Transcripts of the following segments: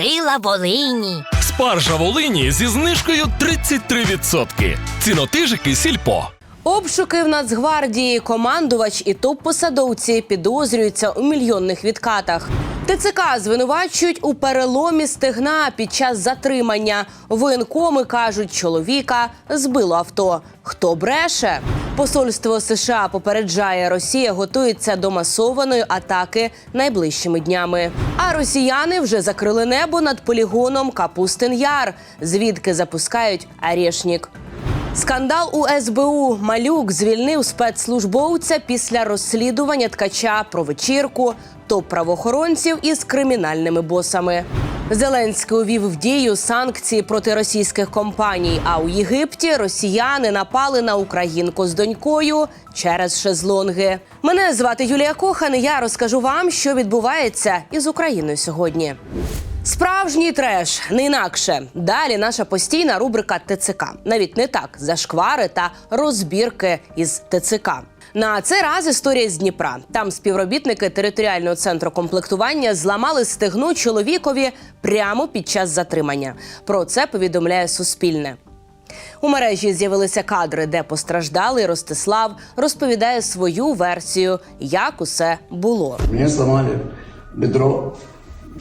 Сила Волині. Спаржа Волині зі знижкою 33%. Цінотижики сільпо. Обшуки в Нацгвардії, командувач і топ-посадовці підозрюються у мільйонних відкатах. ТЦК звинувачують у переломі стегна під час затримання. Воєнкоми кажуть, чоловіка збило авто. Хто бреше? Посольство США попереджає, Росія готується до масованої атаки найближчими днями. А росіяни вже закрили небо над полігоном Капустин Яр, звідки запускають Арєшнік. Скандал у СБУ. Малюк звільнив спецслужбовця після розслідування ткача про вечірку топ правоохоронців із кримінальними босами. Зеленський увів в дію санкції проти російських компаній. А у Єгипті росіяни напали на українку з донькою через шезлонги. Мене звати Юлія Кохан. і Я розкажу вам, що відбувається із Україною сьогодні. Справжній треш не інакше. Далі наша постійна рубрика ТЦК. Навіть не так зашквари та розбірки із ТЦК. На цей раз історія з Дніпра. Там співробітники територіального центру комплектування зламали стегно чоловікові прямо під час затримання. Про це повідомляє Суспільне. У мережі з'явилися кадри, де постраждалий Ростислав розповідає свою версію, як усе було. Мне сломали бедро,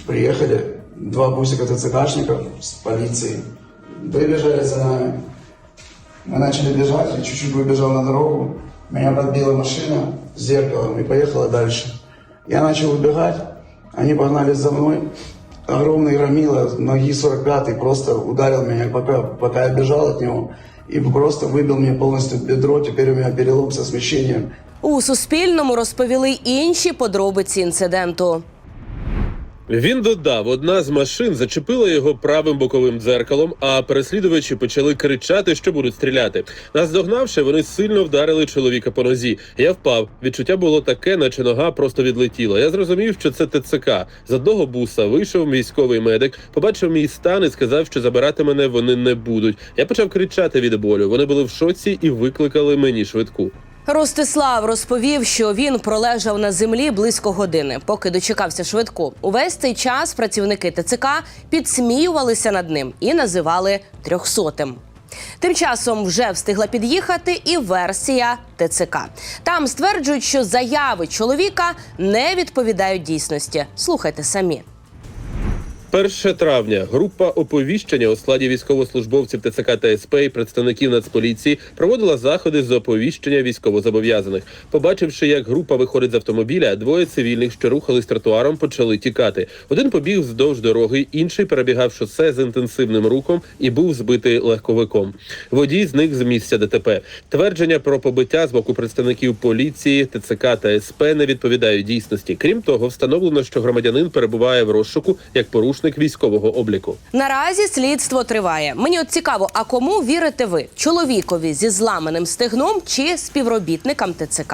приехали два бусика ТЦКшников с полицией, выбежали за нами. Мы начали бежать, я чуть-чуть выбежал на дорогу, меня подбила машина с зеркалом и поехала дальше. Я начал убегать, они погнали за мной, огромный громила, ноги 45-й, просто ударил меня, пока, пока я бежал от него, и просто выбил мне полностью бедро, теперь у меня перелом со смещением. У Суспільному розповіли інші подробиці інциденту. Він додав, одна з машин зачепила його правим боковим дзеркалом, а переслідувачі почали кричати, що будуть стріляти. Нас догнавши, вони сильно вдарили чоловіка по нозі. Я впав. Відчуття було таке, наче нога просто відлетіла. Я зрозумів, що це ТЦК. З одного буса вийшов військовий медик, побачив мій стан і сказав, що забирати мене вони не будуть. Я почав кричати від болю. Вони були в шоці і викликали мені швидку. Ростислав розповів, що він пролежав на землі близько години, поки дочекався швидку. Увесь цей час працівники ТЦК підсміювалися над ним і називали трьохсотим. Тим часом вже встигла під'їхати і версія ТЦК. Там стверджують, що заяви чоловіка не відповідають дійсності. Слухайте самі. 1 травня група оповіщення у складі військовослужбовців ТЦК та СП і представників Нацполіції проводила заходи з оповіщення військовозобов'язаних. Побачивши, як група виходить з автомобіля, двоє цивільних, що рухались тротуаром, почали тікати. Один побіг вздовж дороги, інший перебігав шосе з інтенсивним рухом і був збитий легковиком. Водій зник з місця ДТП. Твердження про побиття з боку представників поліції, ТЦК та СП не відповідають дійсності. Крім того, встановлено, що громадянин перебуває в розшуку як порушник військового обліку. Наразі слідство триває. Мені от цікаво, а кому вірите ви? Чоловікові зі зламаним стегном чи співробітникам ТЦК?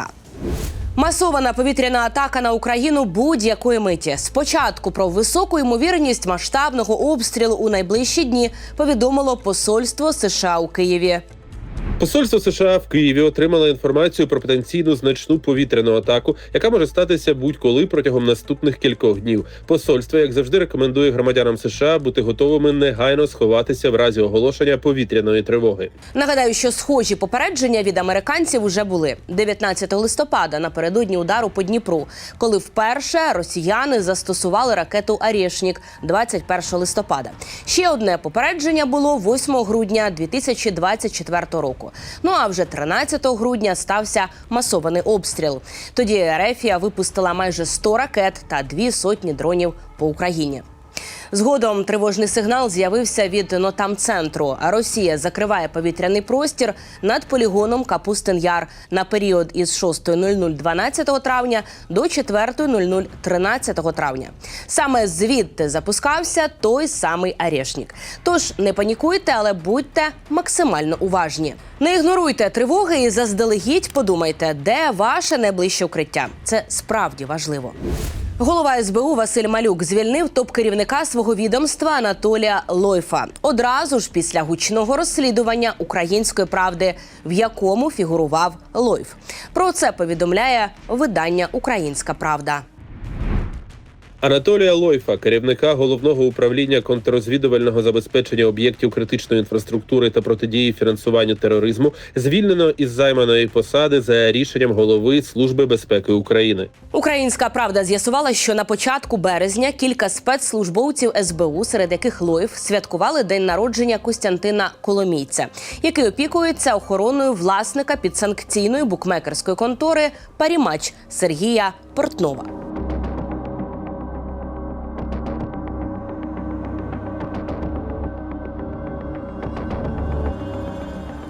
Масована повітряна атака на Україну будь-якої миті. Спочатку про високу ймовірність масштабного обстрілу у найближчі дні повідомило посольство США у Києві. Посольство США в Києві отримало інформацію про потенційну значну повітряну атаку, яка може статися будь-коли протягом наступних кількох днів. Посольство, як завжди, рекомендує громадянам США бути готовими негайно сховатися в разі оголошення повітряної тривоги. Нагадаю, що схожі попередження від американців уже були 19 листопада напередодні удару по Дніпру, коли вперше росіяни застосували ракету Арєшнік 21 листопада. Ще одне попередження було 8 грудня 2024 року. Ну а вже 13 грудня стався масований обстріл. Тоді Ерефія випустила майже 100 ракет та дві сотні дронів по Україні. Згодом тривожний сигнал з'явився від Нотам-центру. А Росія закриває повітряний простір над полігоном Капустин Яр на період із 6.00 12 травня до 4.00 13 травня. Саме звідти запускався той самий Арешнік. Тож не панікуйте, але будьте максимально уважні. Не ігноруйте тривоги і заздалегідь подумайте, де ваше найближче укриття. Це справді важливо. Голова СБУ Василь Малюк звільнив топ-керівника свого відомства Анатолія Лойфа одразу ж після гучного розслідування української правди, в якому фігурував Лойф. Про це повідомляє видання Українська Правда. Анатолія Лойфа, керівника головного управління контррозвідувального забезпечення об'єктів критичної інфраструктури та протидії фінансуванню тероризму, звільнено із займаної посади за рішенням голови Служби безпеки України. Українська правда з'ясувала, що на початку березня кілька спецслужбовців СБУ, серед яких Лоїв, святкували день народження Костянтина Коломійця, який опікується охороною власника підсанкційної букмекерської контори Парімач Сергія Портнова.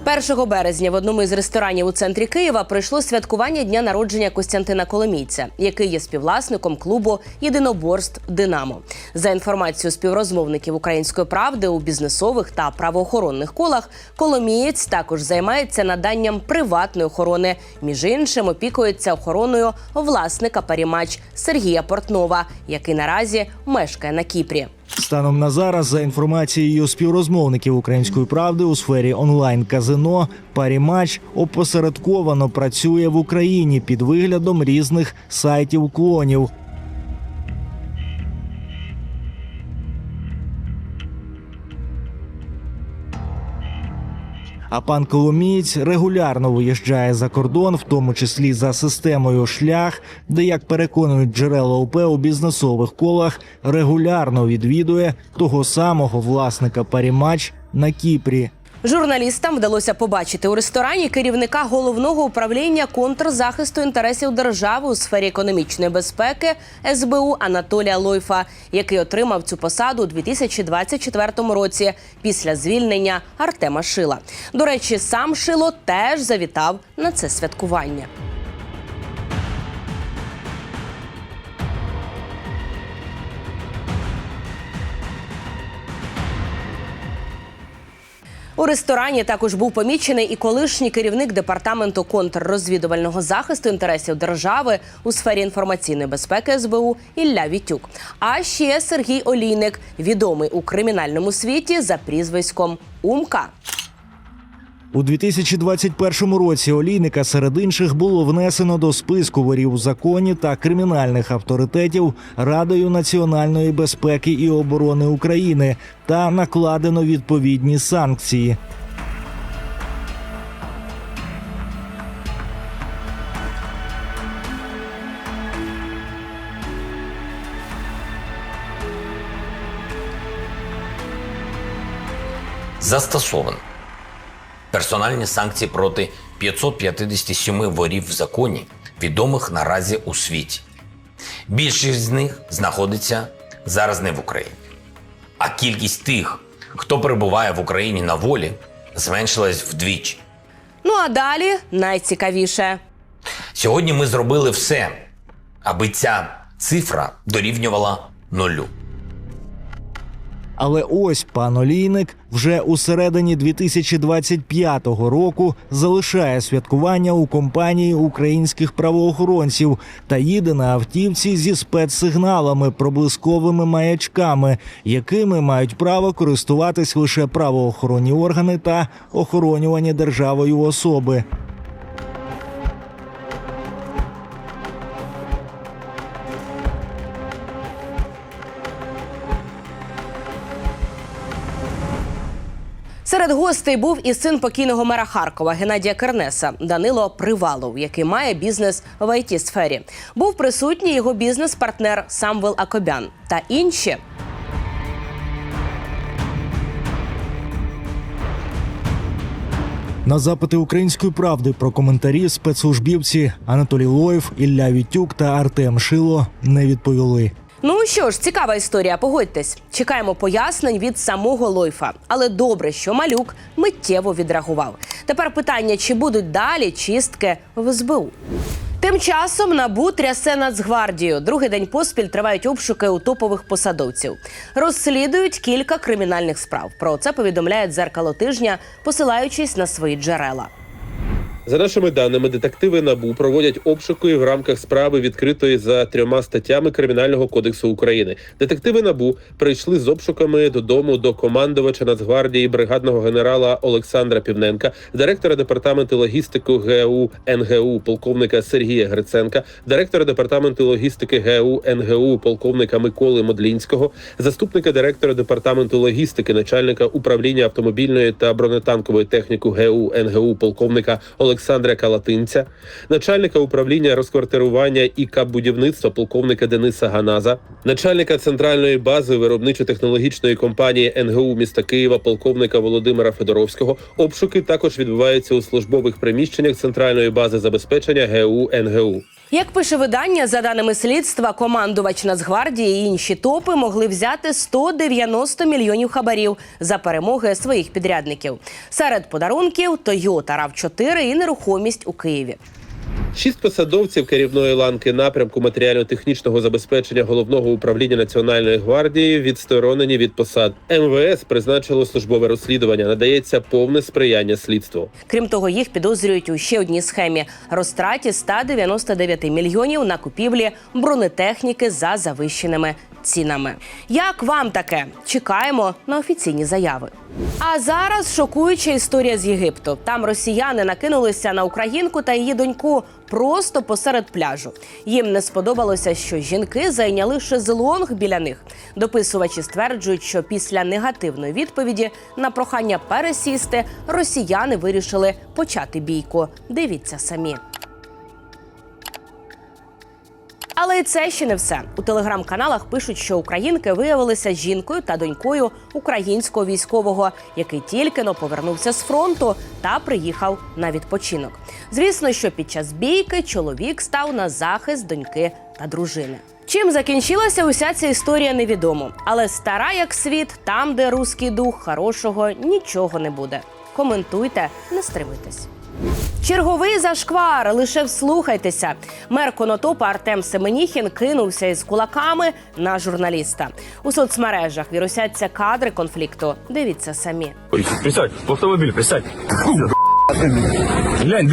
1 березня в одному із ресторанів у центрі Києва пройшло святкування дня народження Костянтина Коломійця, який є співвласником клубу єдиноборств Динамо. За інформацією співрозмовників української правди у бізнесових та правоохоронних колах, Коломієць також займається наданням приватної охорони. Між іншим опікується охороною власника парімач Сергія Портнова, який наразі мешкає на Кіпрі. Станом на зараз, за інформацією співрозмовників української правди у сфері онлайн казино, парімач опосередковано працює в Україні під виглядом різних сайтів клонів. А пан Коломієць регулярно виїжджає за кордон, в тому числі за системою шлях, де, як переконують джерела ОП у бізнесових колах, регулярно відвідує того самого власника парімач на Кіпрі. Журналістам вдалося побачити у ресторані керівника головного управління контрзахисту інтересів держави у сфері економічної безпеки СБУ Анатолія Лойфа, який отримав цю посаду у 2024 році після звільнення Артема Шила. До речі, сам Шило теж завітав на це святкування. У ресторані також був помічений і колишній керівник департаменту контррозвідувального захисту інтересів держави у сфері інформаційної безпеки СБУ Ілля Вітюк. А ще Сергій Олійник, відомий у кримінальному світі за прізвиськом Умка. У 2021 році олійника серед інших було внесено до списку ворів у законі та кримінальних авторитетів Радою національної безпеки і оборони України та накладено відповідні санкції. застосовано персональні санкції проти 557 ворів в законі, відомих наразі у світі. Більшість з них знаходиться зараз не в Україні. А кількість тих, хто перебуває в Україні на волі, зменшилась вдвічі. Ну а далі найцікавіше. Сьогодні ми зробили все, аби ця цифра дорівнювала нулю. Але ось пан Олійник вже у середині 2025 року залишає святкування у компанії українських правоохоронців та їде на автівці зі спецсигналами, проблисковими маячками, якими мають право користуватись лише правоохоронні органи та охоронювані державою особи. Серед гостей був і син покійного мера Харкова Геннадія Кернеса Данило Привалов, який має бізнес в it сфері. Був присутній його бізнес-партнер Самвел Акобян та інші. На запити української правди про коментарі спецслужбівці Анатолій Лоєв, Ілля Вітюк та Артем Шило не відповіли. Ну що ж, цікава історія. Погодьтесь, чекаємо пояснень від самого Лойфа. Але добре, що малюк миттєво відреагував. Тепер питання: чи будуть далі чистки в СБУ? Тим часом набу трясе Нацгвардію. Другий день поспіль тривають обшуки у топових посадовців. Розслідують кілька кримінальних справ. Про це повідомляє дзеркало тижня, посилаючись на свої джерела. За нашими даними, детективи набу проводять обшуки в рамках справи, відкритої за трьома статтями Кримінального кодексу України. Детективи набу прийшли з обшуками додому до командувача Нацгвардії бригадного генерала Олександра Півненка, директора департаменту логістики ГУ НГУ полковника Сергія Гриценка, директора департаменту логістики ГУ НГУ полковника Миколи Модлінського, заступника директора департаменту логістики, начальника управління автомобільної та бронетанкової техніки ГУ НГУ полковника Олександра Калатинця, начальника управління розквартирування і капбудівництва полковника Дениса Ганаза, начальника центральної бази виробничо-технологічної компанії НГУ міста Києва полковника Володимира Федоровського. Обшуки також відбуваються у службових приміщеннях центральної бази забезпечення ГУ НГУ. Як пише видання, за даними слідства, командувач Нацгвардії і інші топи могли взяти 190 мільйонів хабарів за перемоги своїх підрядників. Серед подарунків Toyota RAV4 і нерухомість у Києві. Шість посадовців керівної ланки напрямку матеріально-технічного забезпечення головного управління Національної гвардії відсторонені від посад. МВС призначило службове розслідування. Надається повне сприяння слідству. Крім того, їх підозрюють у ще одній схемі розтраті 199 мільйонів на купівлі бронетехніки за завищеними цінами. Як вам таке? Чекаємо на офіційні заяви. А зараз шокуюча історія з Єгипту. Там росіяни накинулися на українку та її доньку просто посеред пляжу. Їм не сподобалося, що жінки зайняли шезлонг біля них. Дописувачі стверджують, що після негативної відповіді на прохання пересісти росіяни вирішили почати бійку. Дивіться самі. Але і це ще не все. У телеграм-каналах пишуть, що українки виявилися жінкою та донькою українського військового, який тільки но повернувся з фронту та приїхав на відпочинок. Звісно, що під час бійки чоловік став на захист доньки та дружини. Чим закінчилася уся ця історія, невідомо. Але стара як світ, там, де руський дух, хорошого нічого не буде. Коментуйте, не стримуйтесь. Черговий зашквар. Лише вслухайтеся. Мер Конотопа Артем Семеніхін кинувся із кулаками на журналіста. У соцмережах вірусяться кадри конфлікту. Дивіться самі. Присядь, в автомобиль, присядь. Глянь,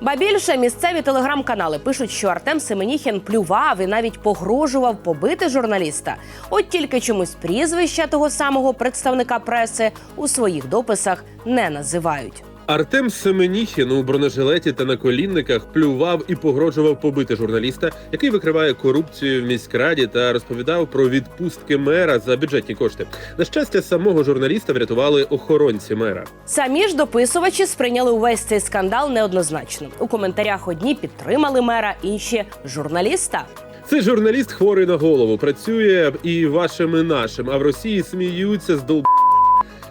Ба більше місцеві телеграм-канали пишуть, що Артем Семеніхін плював і навіть погрожував побити журналіста. От тільки чомусь прізвища того самого представника преси у своїх дописах не називають. Артем Семеніхін у бронежилеті та на колінниках плював і погрожував побити журналіста, який викриває корупцію в міськраді та розповідав про відпустки мера за бюджетні кошти. На щастя, самого журналіста врятували охоронці мера. Самі ж дописувачі сприйняли увесь цей скандал неоднозначно. У коментарях одні підтримали мера, інші журналіста. Цей журналіст хворий на голову, працює і вашим, і нашим, а в Росії сміються з дол...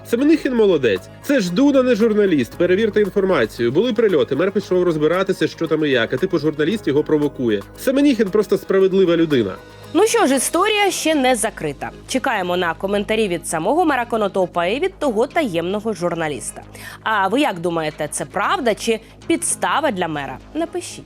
Семенихін молодець. Це ж Дуда не журналіст. Перевірте інформацію. Були прильоти. Мер пішов розбиратися, що там і як. А типу журналіст його провокує. Семеніхін просто справедлива людина. Ну що ж, історія ще не закрита. Чекаємо на коментарі від самого мера Конотопа і від того таємного журналіста. А ви як думаєте, це правда чи підстава для мера? Напишіть.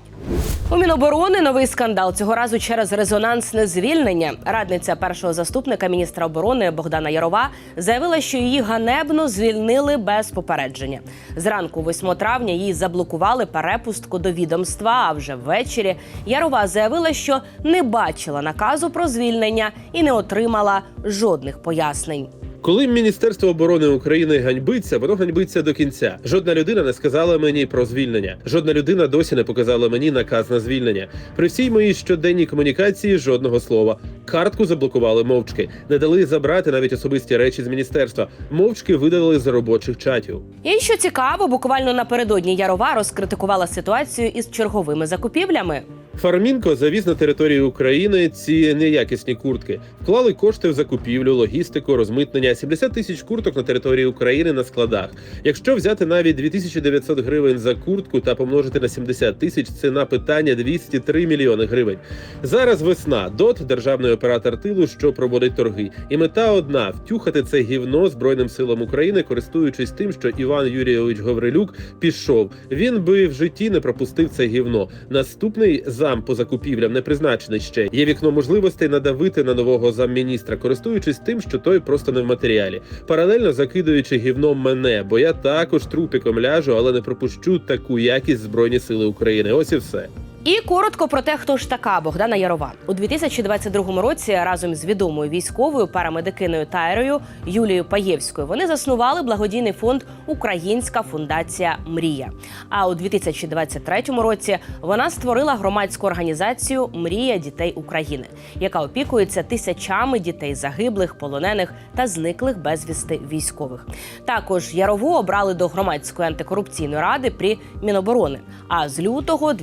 У Міноборони новий скандал цього разу через резонансне звільнення. Радниця першого заступника міністра оборони Богдана Ярова заявила, що її ганебно звільнили без попередження. Зранку, 8 травня, їй заблокували перепустку до відомства. А вже ввечері Ярова заявила, що не бачила наказу про звільнення і не отримала жодних пояснень. Коли Міністерство оборони України ганьбиться, воно ганьбиться до кінця. Жодна людина не сказала мені про звільнення. Жодна людина досі не показала мені наказ на звільнення. При всій моїй щоденній комунікації жодного слова. Картку заблокували мовчки, не дали забрати навіть особисті речі з міністерства. Мовчки видалили з робочих чатів. І що цікаво, буквально напередодні Ярова розкритикувала ситуацію із черговими закупівлями. Фармінко завіз на територію України ці неякісні куртки. Вклали кошти в закупівлю, логістику, розмитнення 70 тисяч курток на території України на складах. Якщо взяти навіть 2900 гривень за куртку та помножити на 70 тисяч, ціна питання 203 мільйони гривень. Зараз весна. ДОТ державний оператор тилу, що проводить торги. І мета одна втюхати це гівно збройним силам України, користуючись тим, що Іван Юрійович Гаврилюк пішов. Він би в житті не пропустив це гівно. Наступний зам по закупівлям не призначений ще. Є вікно можливостей надавити на нового замміністра, користуючись тим, що той просто не в матеріалі, паралельно закидуючи гівном мене, бо я також трупіком ляжу, але не пропущу таку якість збройні сили України. Ось і все. І коротко про те, хто ж така Богдана Ярова у 2022 році разом з відомою військовою парамедикиною Тайрою Юлією Паєвською вони заснували благодійний фонд Українська фундація Мрія. А у 2023 році вона створила громадську організацію Мрія дітей України, яка опікується тисячами дітей загиблих, полонених та зниклих безвісти військових. Також Ярову обрали до громадської антикорупційної ради при Міноборони. А з лютого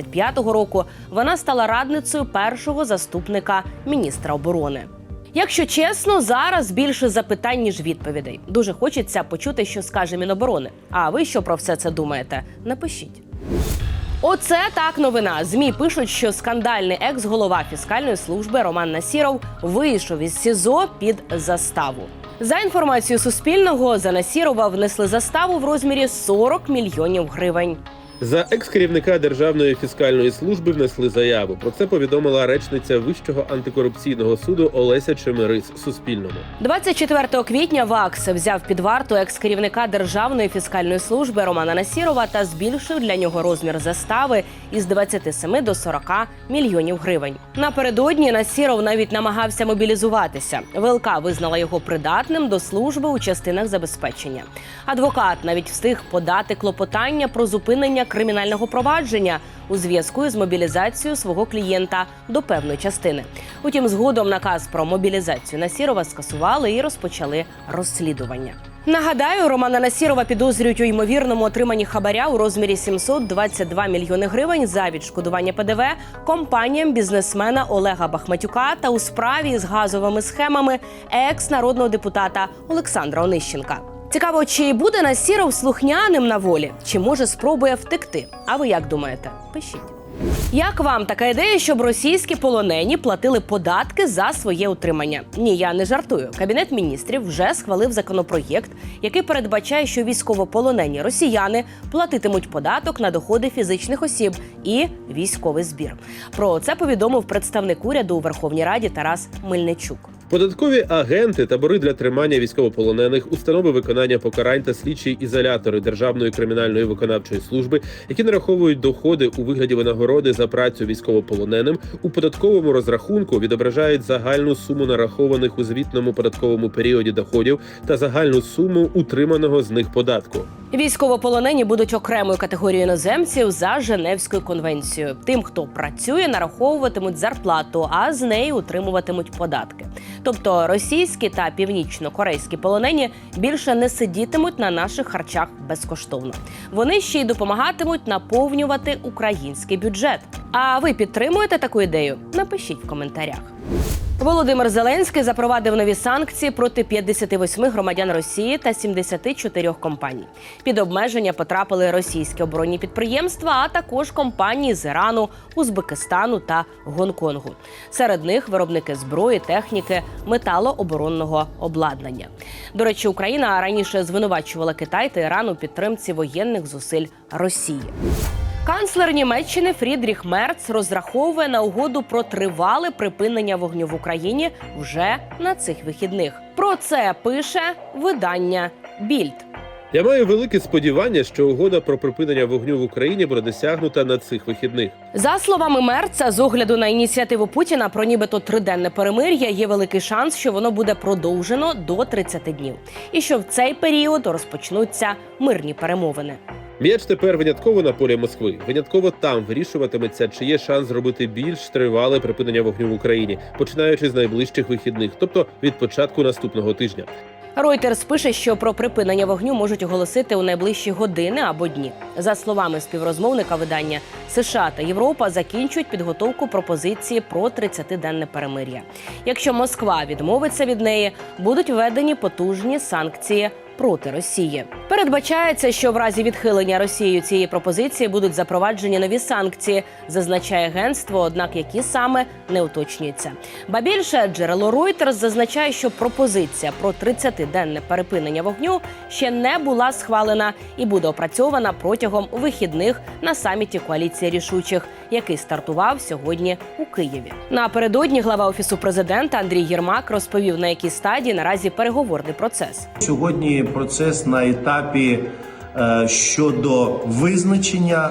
2025 року вона стала радницею першого заступника міністра оборони. Якщо чесно, зараз більше запитань ніж відповідей. Дуже хочеться почути, що скаже Міноборони. А ви що про все це думаєте? Напишіть. Оце так новина. Змі пишуть, що скандальний екс-голова фіскальної служби Роман Насіров вийшов із СІЗО під заставу. За інформацією Суспільного, за Насірова внесли заставу в розмірі 40 мільйонів гривень. За екс-керівника Державної фіскальної служби внесли заяву. Про це повідомила речниця Вищого антикорупційного суду Олеся Чемерис Суспільному. 24 квітня ВАКС взяв під варту екс-керівника Державної фіскальної служби Романа Насірова та збільшив для нього розмір застави із 27 до 40 мільйонів гривень. Напередодні Насіров навіть намагався мобілізуватися. ВЛК визнала його придатним до служби у частинах забезпечення. Адвокат навіть встиг подати клопотання про зупинення кримінального провадження у зв'язку із мобілізацією свого клієнта до певної частини. Утім, згодом наказ про мобілізацію Насірова скасували і розпочали розслідування. Нагадаю, Романа Насірова підозрюють у ймовірному отриманні хабаря у розмірі 722 мільйони гривень за відшкодування ПДВ компаніям бізнесмена Олега Бахматюка та у справі з газовими схемами екс-народного депутата Олександра Онищенка. Цікаво, чи буде Насіров слухняним на волі, чи може спробує втекти? А ви як думаєте? Пишіть. Як вам така ідея, щоб російські полонені платили податки за своє утримання? Ні, я не жартую. Кабінет міністрів вже схвалив законопроєкт, який передбачає, що військовополонені росіяни платитимуть податок на доходи фізичних осіб і військовий збір. Про це повідомив представник уряду у Верховній Раді Тарас Мельничук. Податкові агенти, табори для тримання військовополонених, установи виконання покарань та слідчі ізолятори Державної кримінальної виконавчої служби, які нараховують доходи у вигляді винагороди за працю військовополоненим, у податковому розрахунку відображають загальну суму нарахованих у звітному податковому періоді доходів та загальну суму утриманого з них податку. Військовополонені будуть окремою категорією іноземців за Женевською конвенцією. Тим, хто працює, нараховуватимуть зарплату, а з неї утримуватимуть податки. Тобто російські та північно-корейські полонені більше не сидітимуть на наших харчах безкоштовно. Вони ще й допомагатимуть наповнювати український бюджет. А ви підтримуєте таку ідею? Напишіть в коментарях. Володимир Зеленський запровадив нові санкції проти 58 громадян Росії та 74 компаній. Під обмеження потрапили російські оборонні підприємства, а також компанії з Ірану, Узбекистану та Гонконгу. Серед них виробники зброї, техніки, металооборонного обладнання. До речі, Україна раніше звинувачувала Китай та Іран у підтримці воєнних зусиль Росії. Канцлер Німеччини Фрідріх Мерц розраховує на угоду про тривале припинення вогню в Україні вже на цих вихідних. Про це пише видання Більд. Я маю велике сподівання, що угода про припинення вогню в Україні буде досягнута на цих вихідних. За словами Мерца, з огляду на ініціативу Путіна про нібито триденне перемир'я, є великий шанс, що воно буде продовжено до 30 днів, і що в цей період розпочнуться мирні перемовини. М'яч тепер винятково на полі Москви. Винятково там вирішуватиметься, чи є шанс зробити більш тривале припинення вогню в Україні, починаючи з найближчих вихідних, тобто від початку наступного тижня. Reuters пише, що про припинення вогню можуть оголосити у найближчі години або дні. За словами співрозмовника видання, США та Європа закінчують підготовку пропозиції про 30-денне перемир'я. Якщо Москва відмовиться від неї, будуть введені потужні санкції проти Росії. Передбачається, що в разі відхилення Росією цієї пропозиції будуть запроваджені нові санкції, зазначає агентство, однак які саме не уточнюється. Ба більше джерело Reuters зазначає, що пропозиція про 30-денне перепинення вогню ще не була схвалена і буде опрацьована протягом вихідних на саміті коаліції рішучих, який стартував сьогодні у Києві. Напередодні глава офісу президента Андрій Єрмак розповів, на якій стадії наразі переговорний процес. Сьогодні процес на етапі е, щодо визначення,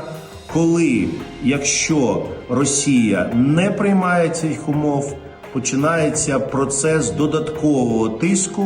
коли, якщо Росія не приймає цих умов, починається процес додаткового тиску,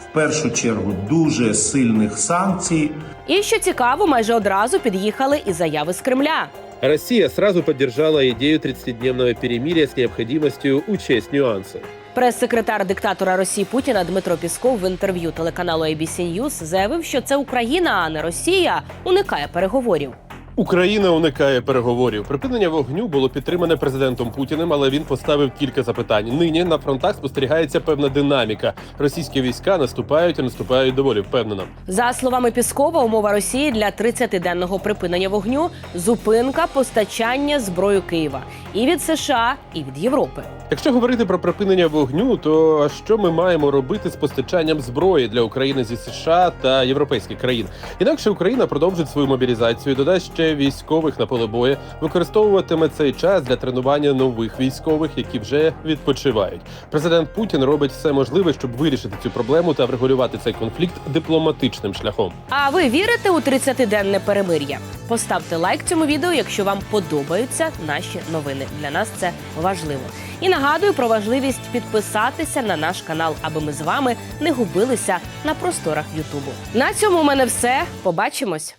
в першу чергу дуже сильних санкцій. І що цікаво, майже одразу під'їхали і заяви з Кремля. Россия сразу поддержала идею 30-дневного перемирия с необходимостью учесть нюансы. Прес-секретар диктатора Росії Путіна Дмитро Пісков в інтерв'ю телеканалу ABC News заявив, що це Україна, а не Росія, уникає переговорів. Україна уникає переговорів. Припинення вогню було підтримане президентом Путіним, але він поставив кілька запитань. Нині на фронтах спостерігається певна динаміка. Російські війська наступають і наступають доволі впевнено. За словами Піскова, умова Росії для 30-денного припинення вогню зупинка постачання зброї Києва і від США, і від Європи. Якщо говорити про припинення вогню, то що ми маємо робити з постачанням зброї для України зі США та європейських країн? Інакше Україна продовжить свою мобілізацію, додасть ще військових на поле бою, використовуватиме цей час для тренування нових військових, які вже відпочивають. Президент Путін робить все можливе, щоб вирішити цю проблему та врегулювати цей конфлікт дипломатичним шляхом. А ви вірите у 30-денне перемир'я? Поставте лайк цьому відео, якщо вам подобаються наші новини. Для нас це важливо. І нагадую про важливість підписатися на наш канал, аби ми з вами не губилися на просторах Ютубу. На цьому у мене все. Побачимось.